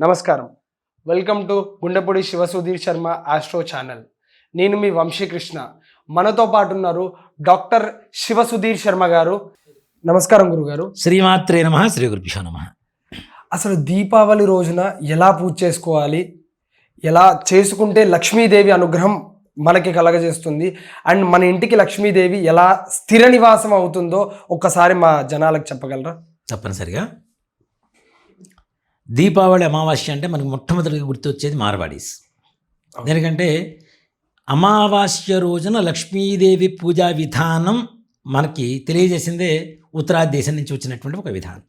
నమస్కారం. Welcome to Gundepudi Sivasudheer Sharma astro channel నేను మీ వంశీకృష్ణ. మనతో పాటు ఉన్నారు డాక్టర్ శివసుధీర్ శర్మ గారు. నమస్కారం గురుగారు. శ్రీమాత్రే నమ శ్రీ గురుభ్యో నమ. అసలు దీపావళి రోజున ఎలా పూజ చేసుకోవాలి? ఎలా చేసుకుంటే లక్ష్మీదేవి అనుగ్రహం మనకి కలగజేస్తుంది? అండ్ మన ఇంటికి లక్ష్మీదేవి ఎలా స్థిర నివాసం అవుతుందో ఒక్కసారి మా జనాలకు చెప్పగలరా? తప్పనిసరిగా. దీపావళి అమావాస్య అంటే మనకు మొట్టమొదటిగా గుర్తొచ్చేది మార్వాడీస్. ఎందుకంటే అమావాస్య రోజున లక్ష్మీదేవి పూజా విధానం మనకి తెలియజేసిందే ఉత్తరాది దేశం నుంచి వచ్చినటువంటి ఒక విధానం.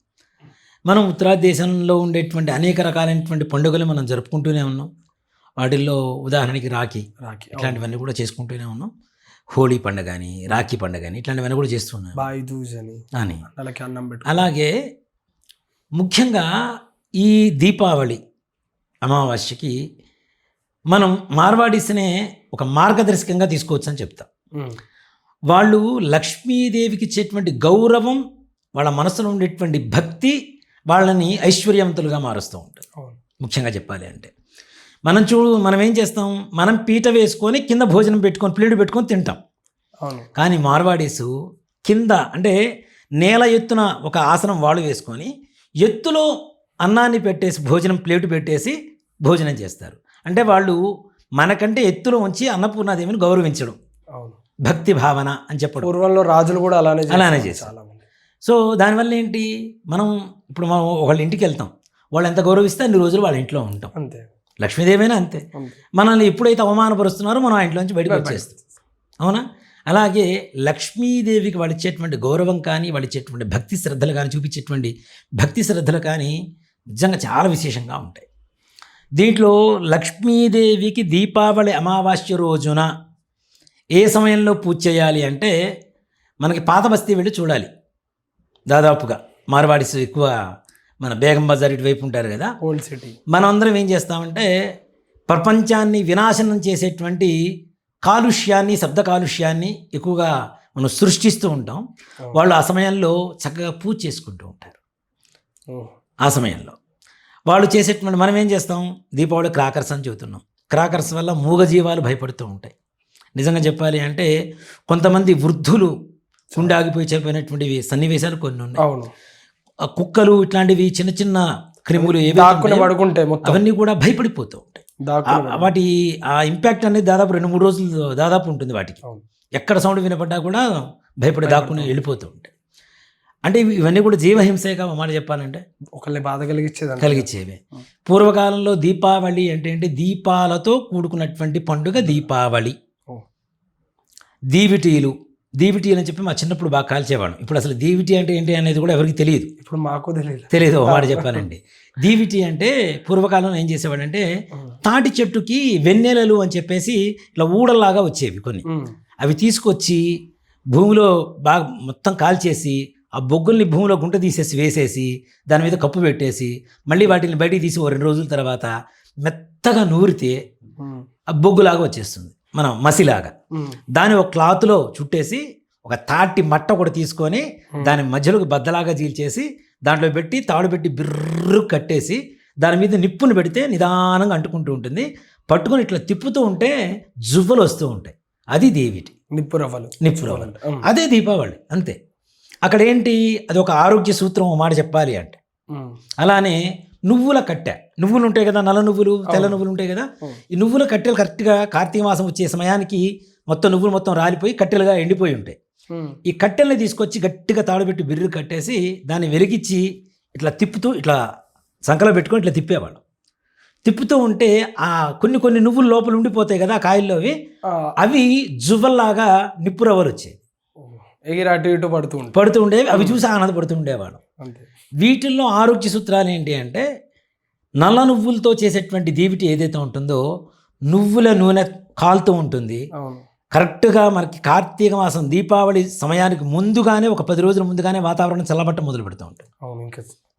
మనం ఉత్తరాది దేశంలో ఉండేటువంటి అనేక రకాలైనటువంటి పండుగలు మనం జరుపుకుంటూనే ఉన్నాం. వాటిల్లో ఉదాహరణకి రాఖీ రాఖీ ఇట్లాంటివన్నీ కూడా చేసుకుంటూనే ఉన్నాం. హోళీ పండుగ అని రాఖీ పండుగ అని ఇట్లాంటివన్నీ కూడా చేస్తున్నాం అని అలాగే ముఖ్యంగా ఈ దీపావళి అమావాస్యకి మనం మార్వాడీస్నే ఒక మార్గదర్శకంగా తీసుకోవచ్చు అని చెప్తాం. వాళ్ళు లక్ష్మీదేవికి ఇచ్చేటువంటి గౌరవం వాళ్ళ మనసులో ఉండేటువంటి భక్తి వాళ్ళని ఐశ్వర్యవంతులుగా మారుస్తూ ఉంటారు. ముఖ్యంగా చెప్పాలి అంటే. మనం చూడు మనం ఏం చేస్తాం? మనం పీట వేసుకొని కింద భోజనం పెట్టుకొని ప్లేట్ పెట్టుకొని తింటాం. కానీ మార్వాడీసు కింద అంటే నేల ఎత్తున ఒక ఆసనం వాళ్ళు వేసుకొని ఎత్తులో అన్నాన్ని పెట్టేసి భోజనం ప్లేటు పెట్టేసి భోజనం చేస్తారు. అంటే వాళ్ళు మనకంటే ఎత్తులో ఉంచి అన్నపూర్ణాదేవిని గౌరవించడం. భక్తి భావన అని చెప్పడం. పూర్వంలో రాజులు కూడా అలానే అలానే చేశారు. మంది సో దానివల్ల ఏంటి? మనం ఇప్పుడు మనం ఒకళ్ళ ఇంటికి వెళ్తాం. వాళ్ళు ఎంత గౌరవిస్తే అన్ని రోజులు వాళ్ళ ఇంట్లో ఉంటాం. అంతే. లక్ష్మీదేవైనా అంతే. మనల్ని ఎప్పుడైతే అవమానపరుస్తున్నారో మనం ఆ ఇంట్లోంచి బయటకు బయట- వచ్చేస్తాం. అవునా? అలాగే లక్ష్మీదేవికి వాళ్ళు ఇచ్చేటువంటి గౌరవం కానీ వాళ్ళు ఇచ్చేటువంటి భక్తి శ్రద్ధలు కానీ చూపించేటువంటి భక్తి శ్రద్ధలు కానీ నిజంగా చాలా విశేషంగా ఉంటాయి. దీంట్లో లక్ష్మీదేవికి దీపావళి అమావాస్య రోజున ఏ సమయంలో పూజ చేయాలి అంటే మనకి పాత బస్తీ వెళ్ళి చూడాలి. దాదాపుగా మార్వాడిస్ ఎక్కువ మన బేగం బజార్ ఇటువైపు ఉంటారు కదా. ఓల్డ్ సిటీ మనం అందరం ఏం చేస్తామంటే ప్రపంచాన్ని వినాశనం చేసేటువంటి కాలుష్యాన్ని శబ్ద కాలుష్యాన్ని ఎక్కువగా మనం సృష్టిస్తూ ఉంటాం. వాళ్ళు ఆ సమయంలో చక్కగా పూజ చేసుకుంటూ ఉంటారు. ఆ సమయంలో. వాళ్ళు చేసేటువంటి మనం ఏం చేస్తాం? దీపావళి క్రాకర్స్ అని చెబుతున్నాం. క్రాకర్స్ వల్ల మూగజీవాలు భయపడుతూ ఉంటాయి. నిజంగా చెప్పాలి అంటే కొంతమంది వృద్ధులు గుండె ఆగిపోయి చనిపోయినటువంటివి సన్నివేశాలు కొన్ని ఉన్నాయి. అవును. కుక్కలు ఇట్లాంటివి చిన్న చిన్న క్రిములు ఏవి అవన్నీ కూడా భయపడిపోతూ ఉంటాయి. వాటి ఆ ఇంపాక్ట్ అనేది దాదాపు రెండు మూడు రోజులు దాదాపు ఉంటుంది వాటికి. ఎక్కడ సౌండ్ వినపడ్డా కూడా భయపడి దాక్కుని వెళ్ళిపోతూ ఉంటాయి. అంటే ఇవి- ఇవన్నీ కూడా జీవహింసేగా ఒక మాట చెప్పాలంటే ఒకళ్ళని బాధ కలిగించేది కలిగించేవే. పూర్వకాలంలో దీపావళి అంటే ఏంటి? దీపాలతో కూడుకున్నటువంటి పండుగ దీపావళి. దీవిటీలు. దీవిటీలు అని చెప్పి మా చిన్నప్పుడు బాగా కాల్చేవాళ్ళం. ఇప్పుడు అసలు దీవిటి అంటే ఏంటి అనేది కూడా ఎవరికి తెలియదు. ఇప్పుడు మాకు తెలియదు. తెలియదు. మాట చెప్పాలండి దీవిటి అంటే పూర్వకాలంలో ఏం చేసేవాడంటే తాటి చెట్టుకి వెన్నెలలు అని చెప్పేసి ఇట్లా ఊడల్లాగా వచ్చేవి కొన్ని. అవి తీసుకొచ్చి భూమిలో బాగా మొత్తం కాల్చేసి ఆ బొగ్గుల్ని భూమిలో గుంట తీసేసి వేసేసి దాని మీద కప్పు పెట్టేసి మళ్ళీ వాటిని బయటికి తీసి ఓ రెండు రోజుల తర్వాత మెత్తగా నూరితే. ఆ బొగ్గులాగా వచ్చేస్తుంది. మనం మసిలాగా. దాన్ని ఒక క్లాత్లో చుట్టేసి ఒక తాటి మట్ట కూడా తీసుకొని దాని మధ్యలోకి బద్దలాగా చీల్చేసి దాంట్లో పెట్టి తాడు పెట్టి బిర్రు కట్టేసి దాని మీద నిప్పును పెడితే నిదానంగా అంటుకుంటూ ఉంటుంది. పట్టుకొని ఇట్లా తిప్పుతూ ఉంటే జువ్వలు వస్తూ ఉంటాయి. అది దేవిటి. నిప్పు రవ్వలు. నిప్పు రవ్వలు. అదే దీపావళి. అంతే. అక్కడ ఏంటి అది ఒక ఆరోగ్య సూత్రం మాట చెప్పాలి అంటే. అలానే నువ్వుల కట్టె. నువ్వులు ఉంటాయి కదా నల్ల నువ్వులు తెల్ల. నువ్వులు ఉంటాయి కదా. ఈ నువ్వుల కట్టెలు కరెక్ట్గా కార్తీక మాసం వచ్చే సమయానికి మొత్తం నువ్వులు మొత్తం రాలిపోయి కట్టెలుగా ఎండిపోయి ఉంటాయి. ఈ కట్టెల్ని తీసుకొచ్చి గట్టిగా తాడుపెట్టి బిర్రు కట్టేసి దాన్ని వెలిగించి ఇట్లా తిప్పుతూ ఇట్లా సంకలో పెట్టుకొని ఇట్లా తిప్పేవాళ్ళు. తిప్పుతూ ఉంటే ఆ కొన్ని కొన్ని నువ్వులు లోపల ఉండిపోతాయి కదా ఆ కాయల్లో అవి? జువ్వల్లాగా నిప్పు రవ్వలు వచ్చాయి ఎగిరి అటు ఇటు పడుతూ పడుతూ ఉండేవి అవి చూసి ఆనందపడుతూ ఉండేవాడు వీటిల్లో ఆరోగ్య సూత్రాలు ఏంటి అంటే నల్ల నువ్వులతో చేసేటువంటి దీవిటి ఏదైతే ఉంటుందో నువ్వుల నూనె కాలుతూ ఉంటుంది. కరెక్ట్గా మనకి కార్తీక మాసం దీపావళి సమయానికి ముందుగానే ఒక పది రోజుల ముందుగానే వాతావరణం చల్లబట్ట మొదలు పెడుతూ ఉంటుంది.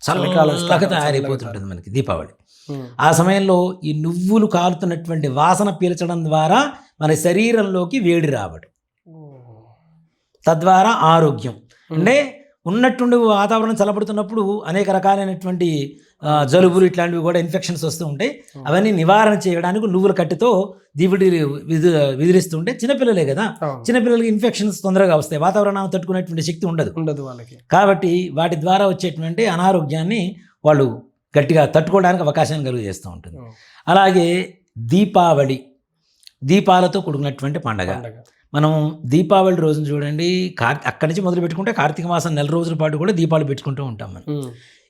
చల్లగా తయారైపోతుంటుంది మనకి దీపావళి. ఆ సమయంలో ఈ నువ్వులు కాలుతున్నటువంటి వాసన పీల్చడం ద్వారా మన శరీరంలోకి వేడి రావడం. తద్వారా ఆరోగ్యం. అంటే ఉన్నట్టుండి వాతావరణం చల్లబడుతున్నప్పుడు అనేక రకాలైనటువంటి జలుబులు ఇట్లాంటివి కూడా ఇన్ఫెక్షన్స్ వస్తూ ఉంటాయి. అవన్నీ నివారణ చేయడానికి నువ్వుల కట్టితో దివిడి విధి విధిరిస్తుంటే చిన్నపిల్లలే కదా. చిన్నపిల్లలకి ఇన్ఫెక్షన్స్ తొందరగా వస్తాయి. వాతావరణం తట్టుకునేటువంటి శక్తి ఉండదు. ఉండదు వాళ్ళకి. కాబట్టి వాటి ద్వారా వచ్చేటువంటి అనారోగ్యాన్ని వాళ్ళు గట్టిగా తట్టుకోవడానికి అవకాశం కలుగజేస్తూ ఉంటుంది. అవును. అలాగే దీపావళి దీపాలతో కూడుకున్నటువంటి పండగ. మనం దీపావళి రోజున చూడండి కార్ అక్కడి నుంచి మొదలు పెట్టుకుంటే కార్తీక మాసం నెల రోజుల పాటు కూడా దీపాలు పెట్టుకుంటూ ఉంటాం మనం.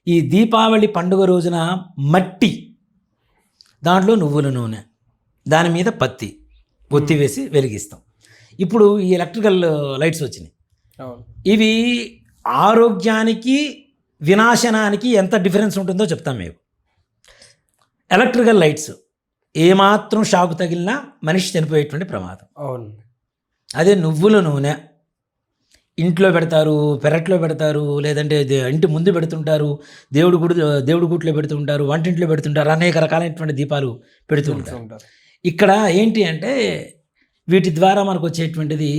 ఈ దీపావళి పండుగ రోజున మట్టి దాంట్లో నువ్వుల నూనె దాని మీద పత్తి ఒత్తి వేసి వెలిగిస్తాం. ఇప్పుడు ఈ ఎలక్ట్రికల్ లైట్స్ వచ్చినాయి. ఇవి ఆరోగ్యానికి వినాశనానికి ఎంత డిఫరెన్స్ ఉంటుందో చెప్తాం మేము ఎలక్ట్రికల్ లైట్స్ ఏమాత్రం షాకు తగిలినా మనిషి చనిపోయేటువంటి ప్రమాదం. అవును. అదే నువ్వుల నూనె. ఇంట్లో పెడతారు పెరట్లో పెడతారు లేదంటే ఇంటి ముందు పెడుతుంటారు దేవుడి గుడి దేవుడి గుట్లో పెడుతుంటారు వంటింట్లో పెడుతుంటారు అనేక రకాలైనటువంటి దీపాలు పెడుతూ ఉంటారు. ఇక్కడ ఏంటి అంటే వీటి ద్వారా మనకు వచ్చేటువంటిది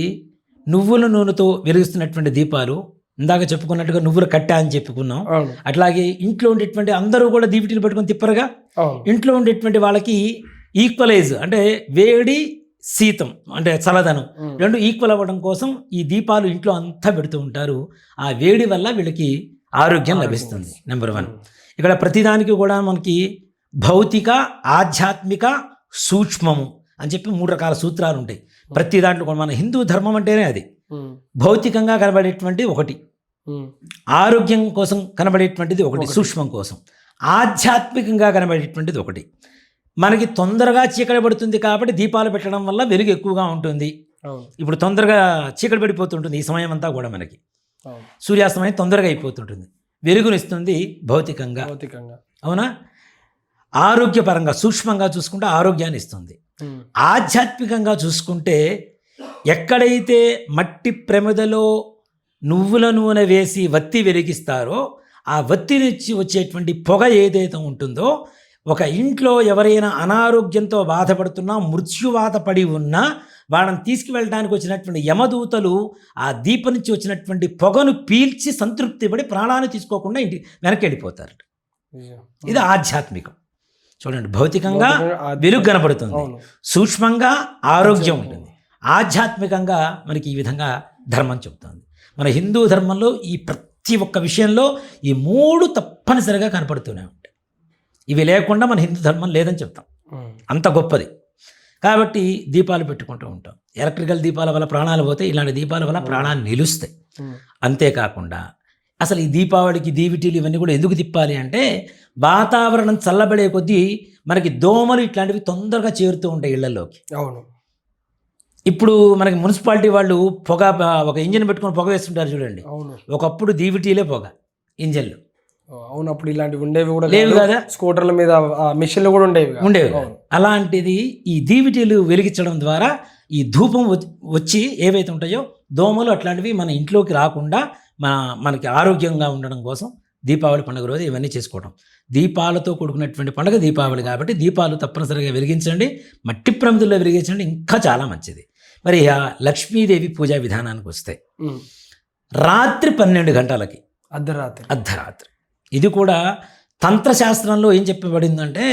నువ్వుల నూనెతో వెలుగుతున్నటువంటి దీపాలు. ఇందాక చెప్పుకున్నట్టుగా నువ్వుల కట్ట అని చెప్పుకున్నాం. అట్లాగే ఇంట్లో ఉండేటువంటి అందరూ కూడా దీవిటీలు పెట్టుకొని తిప్పరుగా? ఇంట్లో ఉండేటువంటి వాళ్ళకి ఈక్వలైజ్ అంటే వేడి శీతం అంటే చల్లదనం. రెండు ఈక్వల్ అవ్వడం కోసం ఈ దీపాలు ఇంట్లో అంతా పెడుతూ ఉంటారు. ఆ వేడి వల్ల వీళ్ళకి ఆరోగ్యం లభిస్తుంది నెంబర్ వన్ ఇక్కడ ప్రతిదానికి కూడా మనకి భౌతిక ఆధ్యాత్మిక సూక్ష్మము అని చెప్పి మూడు రకాల సూత్రాలు ఉంటాయి. ప్రతి దాంట్లో కూడా మన హిందూ ధర్మం అంటేనే అది. భౌతికంగా కనబడేటువంటి ఒకటి. ఆరోగ్యం కోసం కనబడేటువంటిది ఒకటి. సూక్ష్మం కోసం. ఆధ్యాత్మికంగా కనబడేటువంటిది ఒకటి. మనకి తొందరగా చీకటి పడుతుంది కాబట్టి దీపాలు పెట్టడం వల్ల వెలుగు ఎక్కువగా ఉంటుంది. ఇప్పుడు తొందరగా చీకటి పడిపోతుంటుంది ఈ సమయం అంతా కూడా మనకి. సూర్యాస్తమయం తొందరగా అయిపోతుంటుంది. వెలుగునిస్తుంది భౌతికంగా. భౌతికంగా. అవునా? ఆరోగ్యపరంగా సూక్ష్మంగా చూసుకుంటే ఆరోగ్యాన్ని ఇస్తుంది. ఆధ్యాత్మికంగా చూసుకుంటే ఎక్కడైతే మట్టి ప్రమిదలో నువ్వుల నూనె వేసి వత్తి వెలిగిస్తారో ఆ వత్తి నుంచి వచ్చేటువంటి పొగ ఏదైతే ఉంటుందో ఒక ఇంట్లో ఎవరైనా అనారోగ్యంతో బాధపడుతున్నా మృత్యువాత పడి ఉన్నా వాళ్ళని తీసుకువెళ్ళడానికి వచ్చినటువంటి యమదూతలు ఆ దీపం నుంచి వచ్చినటువంటి పొగను పీల్చి సంతృప్తి పడి ప్రాణాన్ని తీసుకోకుండా ఇంటి వెనక్కి వెళ్ళిపోతారు. ఇది ఆధ్యాత్మికం. చూడండి భౌతికంగా వెలుగు కనపడుతుంది సూక్ష్మంగా ఆరోగ్యం ఉంటుంది. ఆధ్యాత్మికంగా మనకి ఈ విధంగా ధర్మం చెబుతుంది. మన హిందూ ధర్మంలో ఈ ప్రతి ఒక్క విషయంలో ఈ మూడు తప్పనిసరిగా కనపడుతూనే ఉంటాయి. ఇవి లేకుండా మన హిందూ ధర్మం లేదని చెప్తాం. అంత గొప్పది. కాబట్టి దీపాలు పెట్టుకుంటూ ఉంటాం. ఎలక్ట్రికల్ దీపాల వల్ల ప్రాణాలు పోతే ఇలాంటి దీపాల వల్ల ప్రాణాలు నిలుస్తాయి. అంతేకాకుండా అసలు ఈ దీపావళికి దీవిటీలు ఇవన్నీ కూడా ఎందుకు తిప్పాలి అంటే వాతావరణం చల్లబడే కొద్దీ మనకి దోమలు ఇట్లాంటివి తొందరగా చేరుతూ ఉంటాయి ఇళ్ళలోకి. అవును. ఇప్పుడు మనకి మున్సిపాలిటీ వాళ్ళు పొగ ఒక ఇంజిన్ పెట్టుకొని పొగ వేస్తుంటారు చూడండి. ఒకప్పుడు దీవిటీలే పొగ ఇంజన్లు. అవును అప్పుడు ఇలాంటివి ఉండేవి కూడా లేవు కాదు. స్కూటర్ల మీద మిషన్లు కూడా ఉండేవి. ఉండేవి. అలాంటిది ఈ దీవిటీలు వెలిగించడం ద్వారా ఈ ధూపం వచ్చి ఏవైతే ఉంటాయో దోమలు అట్లాంటివి మన ఇంట్లోకి రాకుండా మన మనకి ఆరోగ్యంగా ఉండడం కోసం దీపావళి పండుగ రోజు ఇవన్నీ చేసుకోవడం దీపాలతో కూడుకున్నటువంటి పండుగ దీపావళి కాబట్టి దీపాలు తప్పనిసరిగా వెలిగించండి మట్టి ప్రమిదల్లో వెలిగించండి ఇంకా చాలా మంచిది మరి ఆ లక్ష్మీదేవి పూజా విధానానికి వస్తే. రాత్రి పన్నెండు గంటలకి అర్ధరాత్రి అర్ధరాత్రి ఇది కూడా తంత్రశాస్త్రంలో ఏం చెప్పబడిందంటే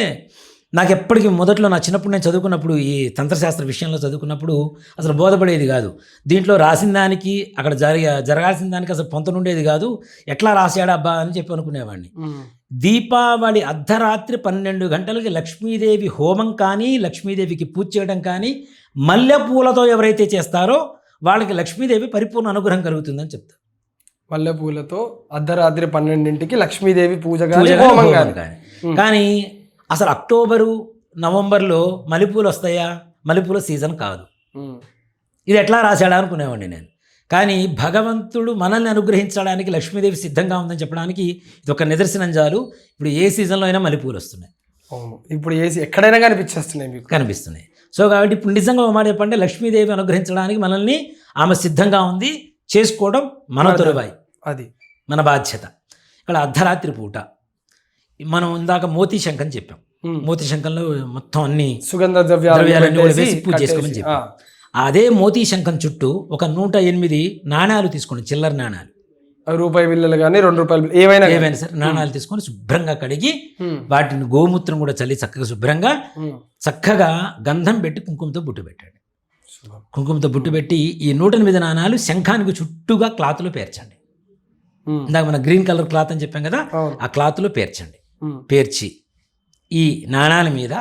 నాకు ఎప్పటికీ మొదట్లో నా చిన్నప్పుడు నేను చదువుకున్నప్పుడు ఈ తంత్రశాస్త్ర విషయంలో చదువుకున్నప్పుడు అసలు బోధపడేది కాదు. దీంట్లో రాసిన దానికి అక్కడ జరిగ జరగాల్సిన దానికి అసలు పొంతనుండేది కాదు. ఎట్లా రాశాడు అబ్బా అని చెప్పి అనుకునేవాడిని. దీపావళి అర్ధరాత్రి పన్నెండు గంటలకి లక్ష్మీదేవి హోమం కానీ లక్ష్మీదేవికి పూజ చేయడం కానీ మల్లెపూలతో ఎవరైతే చేస్తారో వాళ్ళకి లక్ష్మీదేవి పరిపూర్ణ అనుగ్రహం కలుగుతుందని చెప్తారు. మల్లె పూలతో అర్ధరాత్రి పన్నెండింటికి లక్ష్మీదేవి పూజ కానీ కానీ, హోమం హోమం కానీ కానీ. కానీ అసలు అక్టోబరు నవంబర్లో మల్లెపూలు వస్తాయా? మల్లెపూల సీజన్ కాదు. ఇది ఎట్లా రాశాడా అనుకునేవాడిని నేను. కానీ భగవంతుడు మనల్ని అనుగ్రహించడానికి లక్ష్మీదేవి సిద్ధంగా ఉందని చెప్పడానికి ఇది ఒక నిదర్శనం చాలు. ఇప్పుడు ఏ సీజన్లో అయినా మల్లెపూలు వస్తున్నాయి. ఇప్పుడు ఏసి ఎక్కడైనా కనిపించేస్తున్నాయి మీకు. కనిపిస్తున్నాయి. సో కాబట్టి ఇప్పుడు నిజంగా మాట చెప్పంటే లక్ష్మీదేవి అనుగ్రహించడానికి మనల్ని ఆమె సిద్ధంగా ఉంది. చేసుకోవడం మన తొలివాయి అది మన బాధ్యత ఇక్కడ అర్ధరాత్రి పూట మనం ఇందాక మోతీ శంఖం చెప్పాం. మోతీ శంఖంలో మొత్తం అన్ని సుగంధ ద్రవ్యాలు ద్రవ్యాలన్నీ వేసి పూజ చేసుకోమని చెప్పాం. అదే మోతీ శంఖం చుట్టూ ఒక నూట ఎనిమిది నాణ్యాలు తీసుకోండి చిల్లర నాణ్యాలు ఆ, రూపాయి బిల్లలు కానీ రెండు రూపాయల ఏవైనా. ఏవైనా సరే నాణాలు తీసుకొని శుభ్రంగా కడిగి వాటిని గోమూత్రం కూడా చల్లి చక్కగా శుభ్రంగా. చక్కగా గంధం పెట్టి కుంకుమతో బుట్టు పెట్టండి. కుంకుమతో బుట్టు పెట్టి ఈ నూట ఎనిమిది నాణాలు శంఖానికి చుట్టూగా క్లాత్లో పేర్చండి. ఇందాక మన గ్రీన్ కలర్ క్లాత్ అని చెప్పాం కదా ఆ క్లాత్లో పేర్చండి. పేర్చి ఈ నాణాల మీద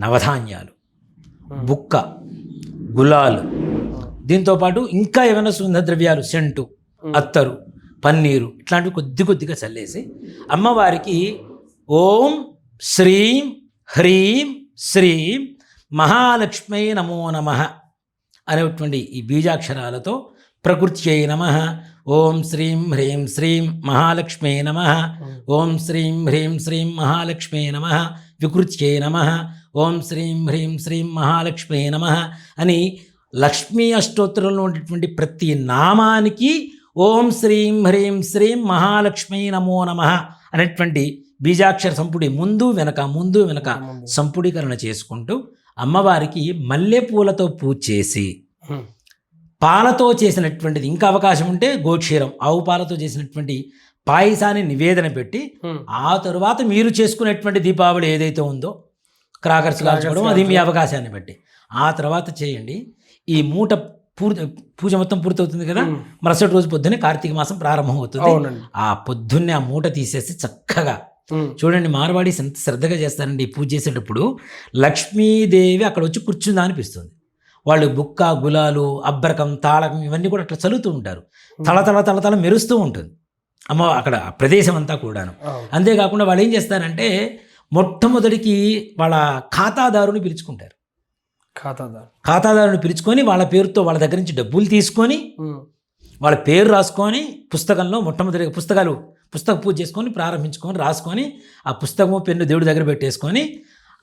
నవధాన్యాలు బుక్క గులాలు దీంతోపాటు ఇంకా ఏమైనా సుగంధ ద్రవ్యాలు సెంటు అత్తరు పన్నీరు ఇట్లాంటివి కొద్ది కొద్దిగా చల్లేసి అమ్మవారికి ఓం శ్రీం హ్రీం శ్రీం మహాలక్ష్మీ నమో నమ. అనేటువంటి ఈ బీజాక్షరాలతో ప్రకృత్యై నమ. ఓం శ్రీం హ్రీం శ్రీం మహాలక్ష్మీ నమ. ఓం శ్రీం హ్రీం శ్రీం మహాలక్ష్మీ నమ. వికృత్యై నమ. ఓం శ్రీం హ్రీం శ్రీం మహాలక్ష్మీ నమ అని లక్ష్మీ అష్టోత్తరంలో ఉండేటువంటి ప్రతి నామానికి ఓం శ్రీం హ్రీం శ్రీం మహాలక్ష్మీ నమో నమ అనేటువంటి బీజాక్షర సంపుడి ముందు వెనక ముందు వెనక సంపుడీకరణ చేసుకుంటూ అమ్మవారికి మల్లెపూలతో పూజ చేసి పాలతో చేసినటువంటిది ఇంకా అవకాశం ఉంటే గోక్షీరం ఆవు పాలతో చేసినటువంటి పాయసాన్ని నివేదన పెట్టి. ఆ తరువాత మీరు చేసుకునేటువంటి దీపావళి ఏదైతే ఉందో క్రాకర్స్ కాల్చుకోవడం అది మీ అవకాశాన్ని బట్టి. ఆ తర్వాత చేయండి. ఈ మూట పూర్తి పూజ మొత్తం పూర్తవుతుంది కదా. మరుసటి రోజు పొద్దున్నే కార్తీక మాసం ప్రారంభం అవుతుంది ఆ పొద్దున్నే ఆ మూట తీసేసి చక్కగా చూడండి మార్వాడీస్ ఎంత శ్రద్ధగా చేస్తారండి ఈ పూజ చేసేటప్పుడు. లక్ష్మీదేవి అక్కడ వచ్చి కూర్చుందా అనిపిస్తుంది. వాళ్ళు బుక్క గులాలు అబ్బరకం తాళకం ఇవన్నీ కూడా అట్లా చదువుతూ ఉంటారు. తల తల తల తల మెరుస్తూ ఉంటుంది. అమ్మ అక్కడ ప్రదేశం అంతా కూడాను. అంతేకాకుండా వాళ్ళు ఏం చేస్తారంటే మొట్టమొదటికి వాళ్ళ ఖాతాదారుని పిలుచుకుంటారు. ఖాతాదారు. ఖాతాదారుని పిలుచుకొని వాళ్ళ పేరుతో వాళ్ళ దగ్గర నుంచి డబ్బులు తీసుకొని వాళ్ళ పేరు రాసుకొని పుస్తకంలో మొట్టమొదటి పుస్తకాలు పుస్తక పూజ చేసుకొని ప్రారంభించుకొని రాసుకొని ఆ పుస్తకము పెన్ను దేవుడి దగ్గర పెట్టేసుకొని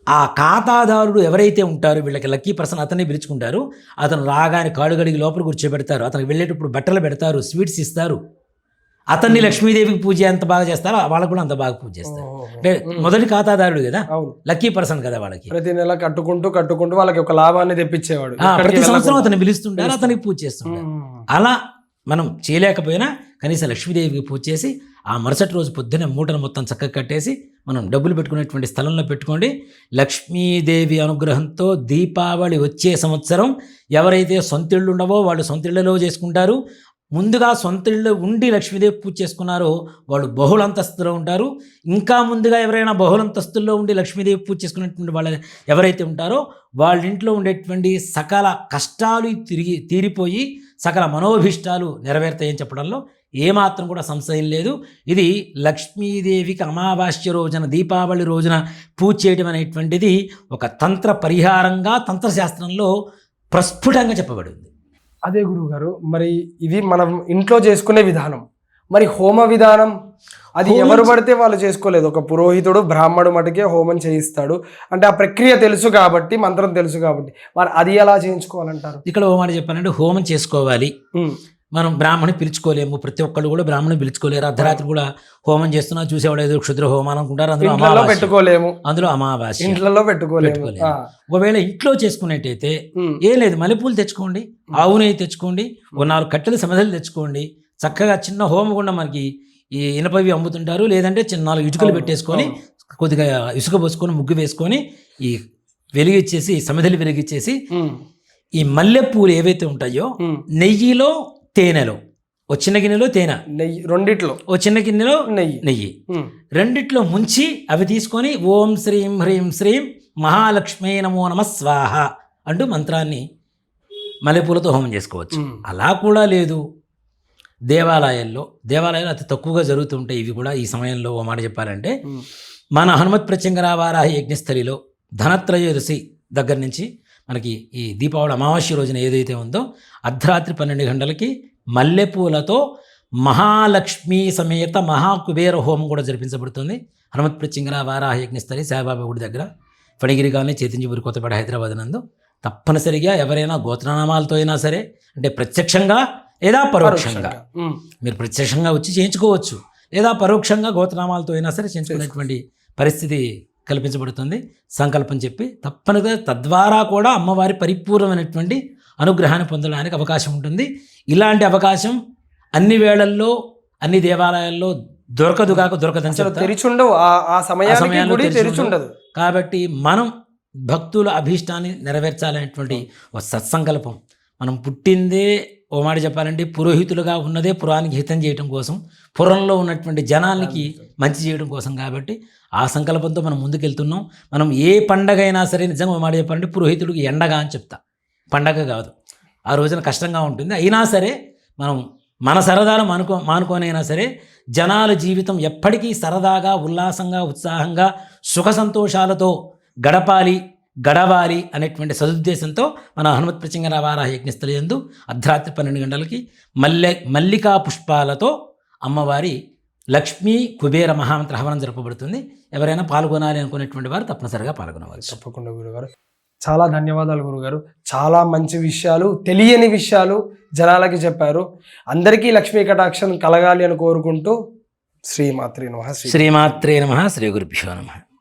ఆ ఖాతాదారుడు ఎవరైతే ఉంటారో వీళ్ళకి లక్కీ పర్సన్ అతన్ని పిలుచుకుంటారు. అతను రాగానే కాడు గడికి లోపల కూర్చోబెడతారు. అతనికి వెళ్ళేటప్పుడు బట్టలు పెడతారు స్వీట్స్ ఇస్తారు. అతన్ని లక్ష్మీదేవికి పూజ ఎంత బాగా చేస్తారో వాళ్ళకు కూడా అంత బాగా పూజ చేస్తారు. అంటే మొదటి ఖాతాదారుడు కదా? లక్కీ పర్సన్ కదా వాళ్ళకి. ప్రతి నెల కట్టుకుంటూ కట్టుకుంటూ వాళ్ళకి ఒక లాభాన్ని తెప్పించేవాడు. ప్రతి సంవత్సరం. అతన్ని పిలుస్తుంటారు అతనికి పూజ చేస్తుంటారు. అలా మనం చేయలేకపోయినా కనీసం లక్ష్మీదేవికి పూజ చేసి ఆ మరుసటి రోజు పొద్దున్నే మూటను మొత్తం చక్కగా కట్టేసి మనం డబ్బులు పెట్టుకునేటువంటి స్థలంలో పెట్టుకోండి. లక్ష్మీదేవి అనుగ్రహంతో దీపావళి వచ్చే సంవత్సరం ఎవరైతే సొంతిళ్ళు ఉండవో వాళ్ళు సొంతిళ్ళలో చేసుకుంటారు. ముందుగా సొంతిళ్ళు ఉండి లక్ష్మీదేవి పూజ చేసుకున్నారో వాళ్ళు బహుళంతస్తులో ఉంటారు. ఇంకా ముందుగా ఎవరైనా బహుళంతస్తుల్లో ఉండి లక్ష్మీదేవి పూజ చేసుకున్నటువంటి వాళ్ళ ఎవరైతే ఉంటారో వాళ్ళ ఇంట్లో ఉండేటువంటి సకల కష్టాలు తిరిగి తీరిపోయి సకల మనోభీష్టాలు నెరవేరుతాయని చెప్పడంలో ఏమాత్రం కూడా సంశయం లేదు. ఇది లక్ష్మీదేవికి అమావాస్య రోజున దీపావళి రోజున పూజ చేయడం అనేటువంటిది ఒక తంత్ర పరిహారంగా తంత్రశాస్త్రంలో ప్రస్ఫుటంగా చెప్పబడింది. అదే గురువు గారు మరి ఇది మనం ఇంట్లో చేసుకునే విధానం. మరి హోమ విధానం అది ఎవరు పడితే వాళ్ళు చేసుకోలేదు. ఒక పురోహితుడు బ్రాహ్మడు మటుకే హోమం చేయిస్తాడు. అంటే ఆ ప్రక్రియ తెలుసు కాబట్టి మంత్రం తెలుసు కాబట్టి. మరి అది ఎలా చేయించుకోవాలంటారు? ఇక్కడ ఓ మాట చెప్పానంటే హోమం చేసుకోవాలి. మనం బ్రాహ్మణి పిలుచుకోలేము. ప్రతి ఒక్కళ్ళు కూడా బ్రాహ్మణి పిలుచుకోలేరు. అర్ధరాత్రి కూడా హోమం చేస్తున్నా చూసేవాడు ఏదో క్షుద్ర హోమం అనుకుంటారు. అందులో అమావాస్య. పెట్టుకోలేము. అందులో అమావాస్య. ఇంట్లో పెట్టుకోలేము. ఒకవేళ ఇంట్లో చేసుకునేట్టయితే ఏం లేదు. మల్లెపూలు తెచ్చుకోండి. ఆవు నెయ్యి తెచ్చుకోండి. ఓ నాలుగు కట్టెల సమిధలు తెచ్చుకోండి. చక్కగా చిన్న హోమగుండం మనకి ఈ ఇనపవి అమ్ముతుంటారు. లేదంటే చిన్న నాలుగు ఇటుకలు పెట్టేసుకొని. కొద్దిగా ఇసుక పోసుకొని ముగ్గు వేసుకొని ఈ వెలిగిచ్చేసి సమిధలు వెలిగిచ్చేసి ఈ మల్లెపూలు ఏవైతే ఉంటాయో. నెయ్యిలో తేనెలో. ఓ చిన్న గిన్నెలో తేనె. నెయ్యి రెండిట్లో. ఓ చిన్న గిన్నెలో నెయ్యి. నెయ్యి. రెండిట్లో ముంచి అవి తీసుకొని ఓం శ్రీం హ్రీం శ్రీం మహాలక్ష్మీ నమో నమ స్వాహ అంటూ మంత్రాన్ని మల్లెపూలతో హోమం చేసుకోవచ్చు. అలా కూడా లేదు. దేవాలయాల్లో దేవాలయాలు అతి తక్కువగా జరుగుతుంటాయి. ఇవి కూడా ఈ సమయంలో ఓ మాట చెప్పాలంటే మన హనుమత్ ప్రత్యంగర వారాహి యజ్ఞస్థలిలో ధనత్రయోదశి దగ్గర నుంచి మనకి ఈ దీపావళి అమావాస్య రోజున ఏదైతే ఉందో అర్ధరాత్రి పన్నెండు గంటలకి మల్లెపూలతో మహాలక్ష్మి సమేత మహాకుబేర హోమం కూడా జరిపించబడుతుంది. హనుమత్ ప్రత్యంగర వారాహి యజ్ఞస్థలి సాయిబాబా గుడి దగ్గర. ఫణిగిరి కాలనీ చైతన్యపురి కొత్తపేట హైదరాబాద్ నందు. తప్పనిసరిగా ఎవరైనా గోత్రనామాలతో అయినా సరే అంటే ప్రత్యక్షంగా లేదా పరోక్షంగా. మీరు ప్రత్యక్షంగా వచ్చి చేయించుకోవచ్చు. లేదా పరోక్షంగా గోత్రనామాలతో అయినా సరే చేయించుకునేటువంటి పరిస్థితి కల్పించబడుతుంది. సంకల్పం చెప్పి తప్పనిగా తద్వారా కూడా అమ్మవారి పరిపూర్ణమైనటువంటి అనుగ్రహాన్ని పొందడానికి అవకాశం ఉంటుంది. ఇలాంటి అవకాశం అన్ని వేళల్లో అన్ని దేవాలయాల్లో దొరకదు కాక దొరకదని తెరిచుండవు. ఆ- సమయానికి తెరిచుండదు. కాబట్టి మనం భక్తుల అభీష్టాన్ని నెరవేర్చాలనేటువంటి ఒక సత్సంకల్పం. మనం పుట్టిందే ఓ మాట చెప్పాలంటే పురోహితులుగా ఉన్నదే పురానికి హితం చేయడం కోసం పురంలో ఉన్నటువంటి జనాలకి మంచి చేయడం కోసం కాబట్టి ఆ సంకల్పంతో మనం ముందుకెళ్తున్నాం. మనం ఏ పండగ అయినా సరే నిజంగా మాట చెప్పాలంటే పురోహితుడికి ఎండగా అని చెప్తా. పండగ కాదు. ఆ రోజున కష్టంగా ఉంటుంది. అయినా సరే మనం మన సరదాలు మానుకో మానుకోనైనా సరే జనాల జీవితం ఎప్పటికీ సరదాగా ఉల్లాసంగా ఉత్సాహంగా సుఖ సంతోషాలతో గడపాలి గడవాలి అనేటువంటి సదుద్దేశంతో మన హనుమత్ ప్రచింగర వారాహ యజ్ఞస్థలి అర్ధరాత్రి పన్నెండు గంటలకి మల్లె మల్లికా పుష్పాలతో అమ్మవారి లక్ష్మీ కుబేర మహామంత్ర హవనం జరపబడుతుంది. ఎవరైనా పాల్గొనాలి అనుకునేటువంటి వారు తప్పనిసరిగా పాల్గొనవచ్చు. తప్పకుండా గురుగారు. చాలా ధన్యవాదాలు గురుగారు. చాలా మంచి విషయాలు తెలియని విషయాలు జనాలకి చెప్పారు. అందరికీ లక్ష్మీ కటాక్షం కలగాలి అని కోరుకుంటూ శ్రీమాత్రి నమః. శ్రీ శ్రీమాత్రే నమ. శ్రీ గురుభ్యో నమ.